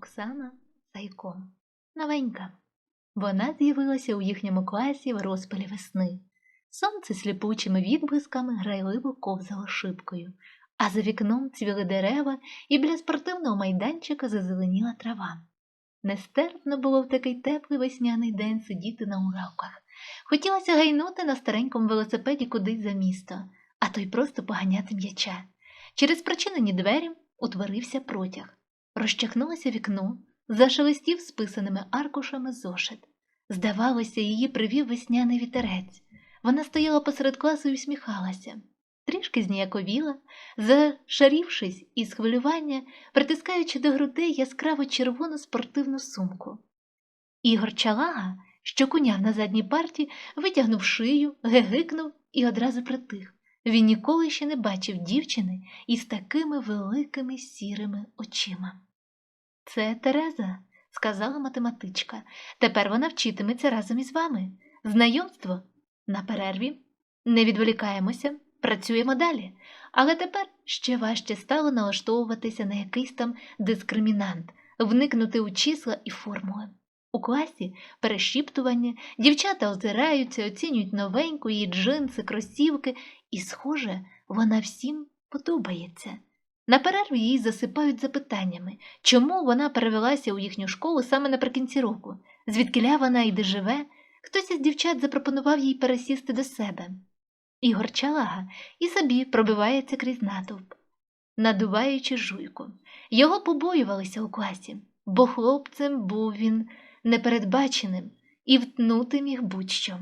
Оксана Сайко. Новенька. Вона з'явилася у їхньому класі в розпалі весни. Сонце сліпучими відблисками грайливо ковзало шибкою, а за вікном цвіли дерева і біля спортивного майданчика зазеленіла трава. Нестерпно було в такий теплий весняний день сидіти на уроках. Хотілося гайнути на старенькому велосипеді кудись за місто, а то й просто поганяти м'яча. Через прочинені двері утворився протяг. Розчахнулося вікно, зашелестів списаними аркушами зошит. Здавалося, її привів весняний вітерець. Вона стояла посеред класу і усміхалася. Трішки зніяковіла, зашарівшись із хвилювання, притискаючи до грудей яскраво червону спортивну сумку. Ігор Чалага, що куняв на задній парті, витягнув шию, гегикнув і одразу притих. Він ніколи ще не бачив дівчини із такими великими сірими очима. Це Тереза, сказала математичка. Тепер вона вчитиметься разом із вами. Знайомство на перерві. Не відволікаємося, працюємо далі. Але тепер ще важче стало налаштовуватися на якийсь там дискримінант, вникнути у числа і формули. У класі перешіптування, дівчата озираються, оцінюють новеньку її джинси, кросівки, і, схоже, вона всім подобається. На перерві її засипають запитаннями, чому вона перевелася у їхню школу саме наприкінці року, звідкиля вона і де живе, хтось із дівчат запропонував їй пересісти до себе. Ігор Чалага і собі пробивається крізь натовп, надуваючи жуйку. Його побоювалися у класі, бо хлопцем був він непередбаченим і втнути міг будь-що.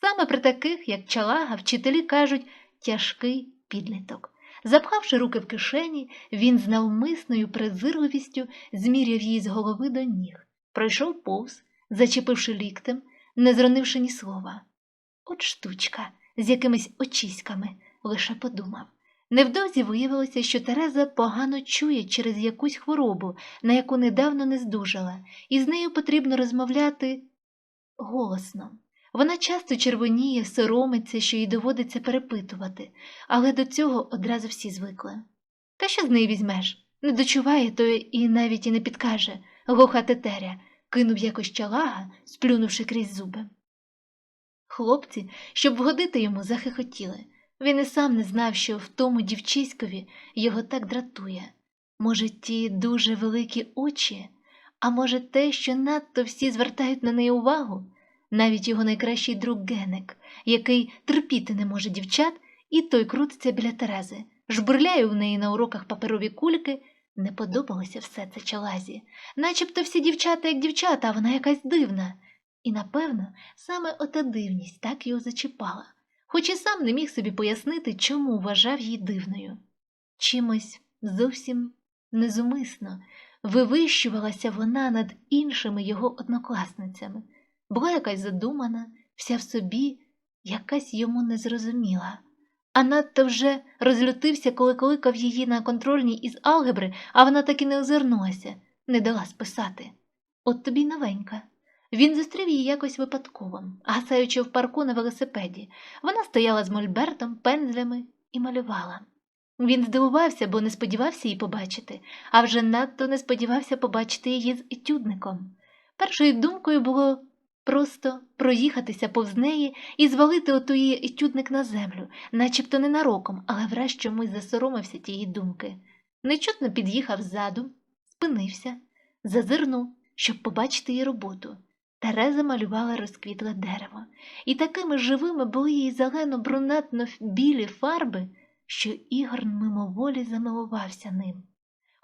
Саме при таких, як чалага, вчителі кажуть тяжкий підліток. Запхавши руки в кишені, він з навмисною презирливістю зміряв її з голови до ніг, пройшов повз, зачепивши ліктем, не зронивши ні слова. От штучка з якимись очіськами, лише подумав. Невдовзі виявилося, що Тереза погано чує через якусь хворобу, на яку недавно не здужала, і з нею потрібно розмовляти голосно. Вона часто червоніє, соромиться, що їй доводиться перепитувати, але до цього одразу всі звикли. Та що з неї візьмеш? Не дочуває, то і навіть і не підкаже, глуха тетеря, кинув якось чалага, сплюнувши крізь зуби. Хлопці, щоб вгодити йому, захихотіли. Він і сам не знав, що в тому дівчиськові його так дратує. Може, ті дуже великі очі, а може, те, що надто всі звертають на неї увагу, навіть його найкращий друг Генек, який терпіти не може дівчат, і той крутиться біля Терези, жбурляє в неї на уроках паперові кульки. Не подобалося все це чалазі, начебто всі дівчата, як дівчата, а вона якась дивна. І, напевно, саме ота дивність так його зачіпала хоч і сам не міг собі пояснити, чому вважав її дивною. Чимось зовсім незумисно вивищувалася вона над іншими його однокласницями, була якась задумана, вся в собі, якась йому незрозуміла. А надто вже розлютився, коли кликав її на контрольній із алгебри, а вона так і не озирнулася, не дала списати. От тобі новенька. Він зустрів її якось випадково, гасаючи в парку на велосипеді. Вона стояла з мольбертом, пензлями і малювала. Він здивувався, бо не сподівався її побачити, а вже надто не сподівався побачити її з етюдником. Першою думкою було просто проїхатися повз неї і звалити оту її етюдник на землю, начебто ненароком, але враз чомусь засоромився тієї думки. Нечутно під'їхав ззаду, спинився, зазирнув, щоб побачити її роботу. Тереза малювала розквітле дерево, і такими живими були її зелено брунатно білі фарби, що Ігор мимоволі замилувався ним.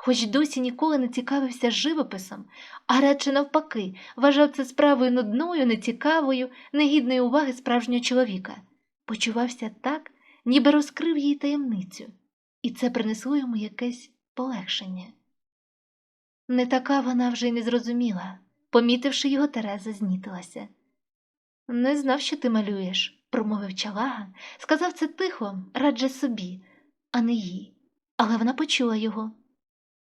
Хоч досі ніколи не цікавився живописом, а радше навпаки, вважав це справою нудною, нецікавою, негідною уваги справжнього чоловіка, почувався так, ніби розкрив їй таємницю, і це принесло йому якесь полегшення. Не така вона вже й не зрозуміла. Помітивши його, Тереза знітилася. Не знав, що ти малюєш, промовив чалага, сказав це тихо, радже собі, а не їй. Але вона почула його.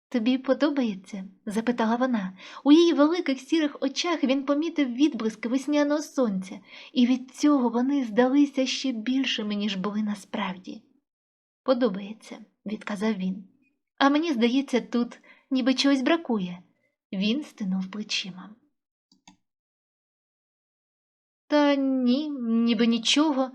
Тобі подобається? запитала вона. У її великих сірих очах він помітив відблиски весняного сонця, і від цього вони здалися ще більшими, ніж були насправді. Подобається, відказав він. А мені здається, тут ніби чогось бракує. Він стинув плечима. Та ні, ніби нічого.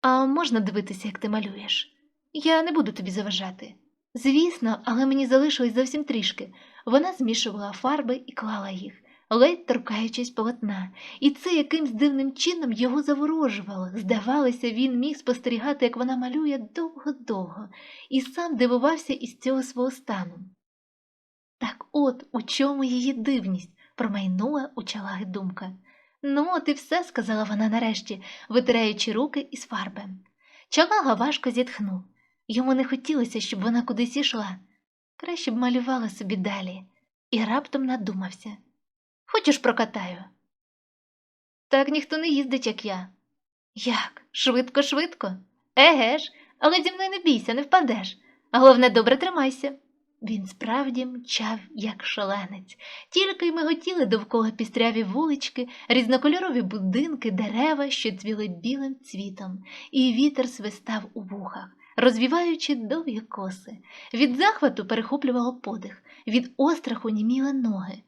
А можна дивитися, як ти малюєш? Я не буду тобі заважати. Звісно, але мені залишилось зовсім трішки. Вона змішувала фарби і клала їх, ледь торкаючись полотна, і це якимсь дивним чином його заворожувало. Здавалося, він міг спостерігати, як вона малює довго-довго, і сам дивувався із цього свого стану. Так от у чому її дивність, промайнула у чалаги думка. Ну, от і все, сказала вона нарешті, витираючи руки із фарби. Чалага важко зітхнув. Йому не хотілося, щоб вона кудись ішла. Краще б малювала собі далі, і раптом надумався. Хочеш прокатаю? Так ніхто не їздить, як я. Як? Швидко, швидко? Еге ж, але зі мною не бійся, не впадеш. Головне, добре тримайся. Він справді мчав, як шаленець, тільки й миготіли довкола пістряві вулички, різнокольорові будинки, дерева, що цвіли білим цвітом, і вітер свистав у вухах, розвіваючи довгі коси. Від захвату перехоплювало подих, від остраху німіли ноги.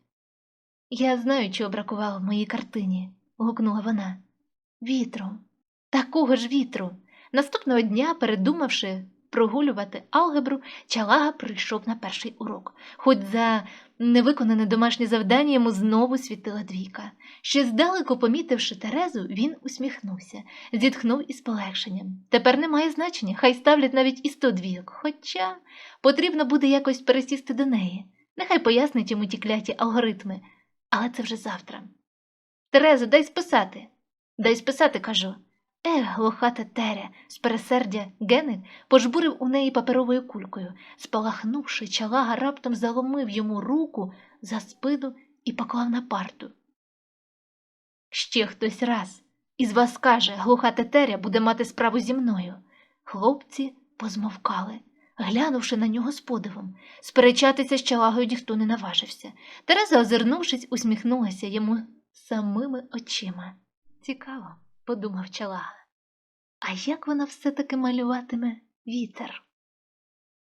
Я знаю, чого бракувало в моїй картині, гукнула вона. Вітру, такого ж вітру. Наступного дня, передумавши прогулювати алгебру, чалага прийшов на перший урок. Хоч за невиконане домашнє завдання йому знову світила двійка. Ще здалеку помітивши Терезу, він усміхнувся, зітхнув із полегшенням. Тепер немає значення, хай ставлять навіть і сто двійок. Хоча потрібно буде якось пересісти до неї. Нехай пояснить йому ті кляті алгоритми, але це вже завтра. Терезо, дай списати. Дай списати, кажу. Ех, глухата теря, з пересердя геник пожбурив у неї паперовою кулькою. Спалахнувши, чалага раптом заломив йому руку за спину і поклав на парту. Ще хтось раз із вас каже, глуха тетеря буде мати справу зі мною. Хлопці позмовкали, глянувши на нього з подивом. Сперечатися з чалагою ніхто не наважився. Тереза, озирнувшись, усміхнулася йому самими очима. Цікаво, подумав чала. А як вона все таки малюватиме вітер?